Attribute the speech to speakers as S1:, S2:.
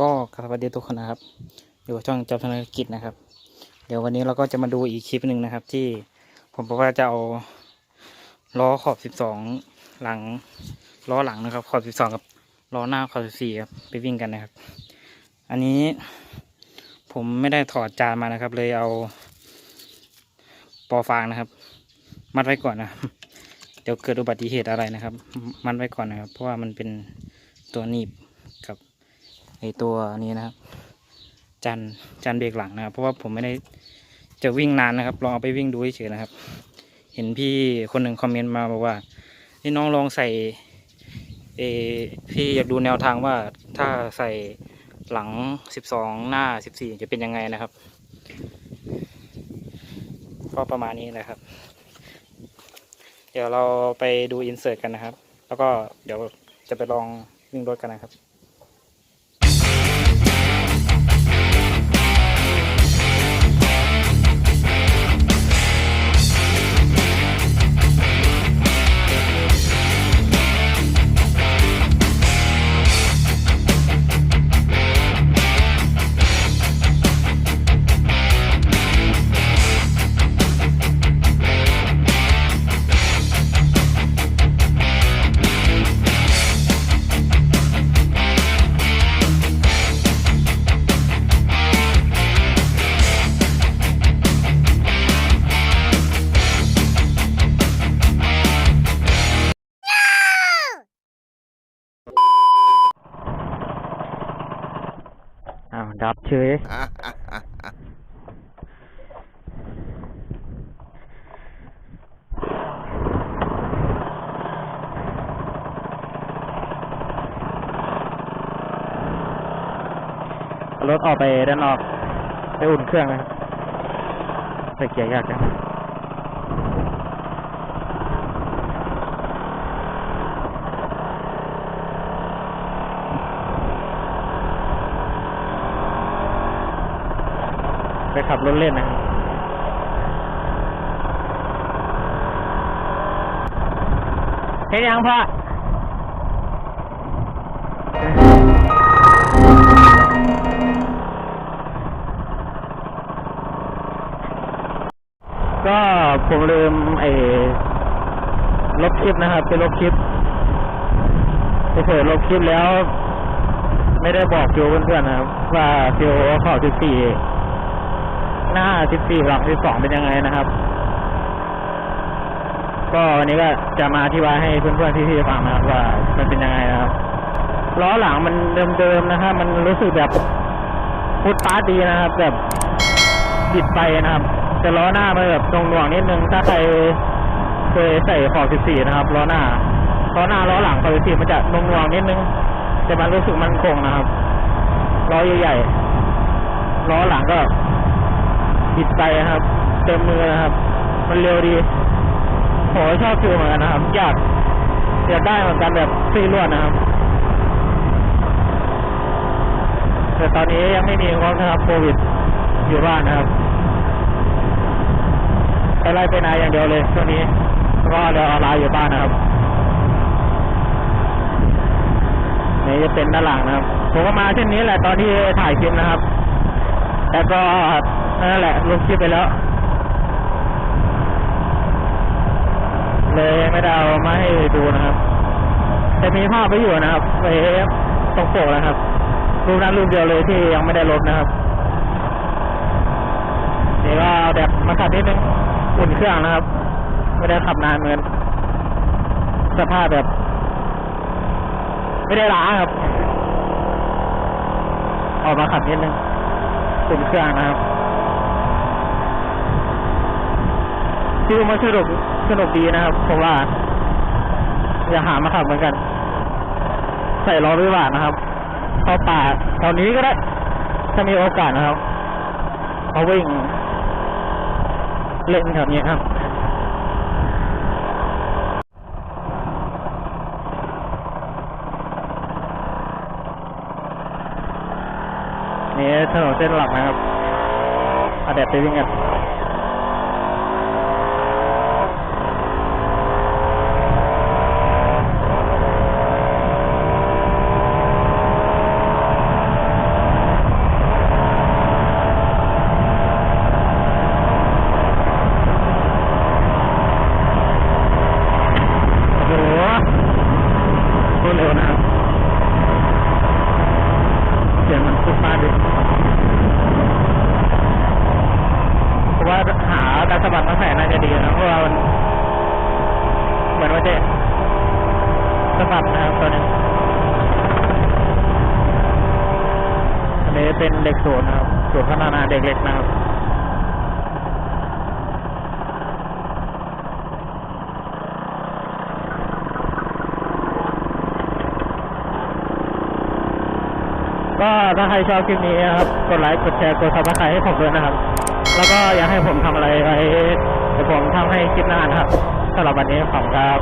S1: ก็สวัสดีทุกคนนะครับอยู่ช่องจับธนกิจนะครับ เดี๋ยววันนี้เราก็จะมาดูอีกคลิปหนึ่งนะครับ ที่ผมบอกว่าจะเอาล้อขอบ 12 หลังล้อหลังนะครับ ขอบ 12 กับล้อหน้าขอบ 14ครับไปวิ่งกันนะครับ อันนี้ผมไม่ได้ถอดจานมานะครับ เลยเอาปอฟางนะครับ มัดไว้ก่อนนะเดี๋ยวเกิดอุบัติเหตุอะไรนะครับ มัดไว้ก่อนนะครับ เพราะว่ามันเป็นตัวหนีบกับ ไอตัวนี้นะครับ จันจันเบรกหลังนะครับ เพราะว่าผมไม่ได้จะวิ่งนานนะครับลองเอาไปวิ่งดูเฉยๆนะครับ เห็นพี่คนหนึ่งคอมเมนต์มาบอกว่านี่น้องลองใส่เออพี่อยากดูแนวทางว่าถ้าใส่หลังสิบสองหน้าสิบสี่จะเป็นยังไงนะครับก็ประมาณนี้นะครับ เดี๋ยวเราไปดูอินเสิร์ตกันนะครับ แล้วก็เดี๋ยวจะไปลองวิ่งรถกันนะครับาวดับเฉย รถออกไปด้านนอก ไปอุ่นเครื่องนะครับใส่เกียร์ยากจัง ไปขับรถเล่นนะครับเห็นยังพ่อก็ผมลืมไอ้ลบคลิปนะครับ ไปลบคลิปไปเผยลบคลิปแล้ว ไม่ได้บอกฟิวเพื่อนๆนะครับ ว่าฟิวขอ14 หน้า14หลัง12เป็นยังไงนะครับ ก็วันนี้ก็จะมาอธิบายให้เพื่อนๆพี่ๆฟังนะครับว่ามันเป็นยังไงนะครับล้อหลังมันเดิมๆนะครับมันรู้สึกแบบพุดปาดีนะครับ แบบบิดไปนะครับแต่ล้อหน้ามันแบบตรงหน่วงๆนิดนึงถ้าใครเคยใส่ขอบ14นะครับล้อหน้าล้อหน้าล้อหลังขอบ14มันจะตรงหน่วงๆนิดนึงแต่มันรู้สึกมันคงนะครับล้อใหญ่ๆล้อหลังก็ บิดไปนะครับ เต็มมือนะครับ มันเร็วดีผมก็ชอบฟิลเหมือนกันนะครับ อยากอยากได้เหมือนกันแบบซีลวดนะครับแต่ตอนนี้ยังไม่มีงบนะครับโควิดอยู่บ้านนะครับไปไล่ไปนายอย่างเดียวเลยช่วงนี้ก็เดี๋ยวออนไลน์อยู่บ้านนะครับนี่จะเป็นด้านหลังนะครับ ผมก็มาเช่นนี้แหละตอนที่ถ่ายคลิปนะครับ แล้วก็ นั่นแหละลงคลิปไปแล้ว เลยไม่ได้เอามาให้ดูนะครับ แต่มีภาพไว้อยู่นะครับไว้ตรงปกนะครับ รูปนั้นรูปเดียวเลยที่ยังไม่ได้ลบนะครับนี่ก็เอาแบบมาขับนิดนึงอุ่นเครื่องนะครับ ไม่ได้ขับนานเหมือนสภาพแบบ ไม่ได้ล้างครับ ออกมาขับนิดนึงอุ่นเครื่องนะครับ ฟิลมันสนุกสนุกดีนะครับผมว่า อยากหามาขับเหมือนกัน ใส่ล้อวิบากนะครับเข้าป่าแถวนี้ก็ได้ ถ้ามีโอกาสนะครับเอาวิ่ง เล่นแถวนี้ครับนี่ถนนเส้นหลักนะครับอาแดดไปวิ่งกัน การสะบัดตั้งแต่น่าจะดีนะเพราะว่ามันเหมือนว่าจะสะบัดนะครับตัวนึงอันนี้เป็นเด็กศูนนะครับศูนย์พัฒนาเด็กเล็กนะครับก็ถ้าใครชอบคลิปนี้นะครับ กดไลค์ กดแชร์ กดซับสไครต์ให้ผมด้วยนะครับ แล้วก็อยากให้ผมทำอะไรไว้ผมทำให้คลิปหน้านะครับสำหรับวันนี้ขอบคุณครับ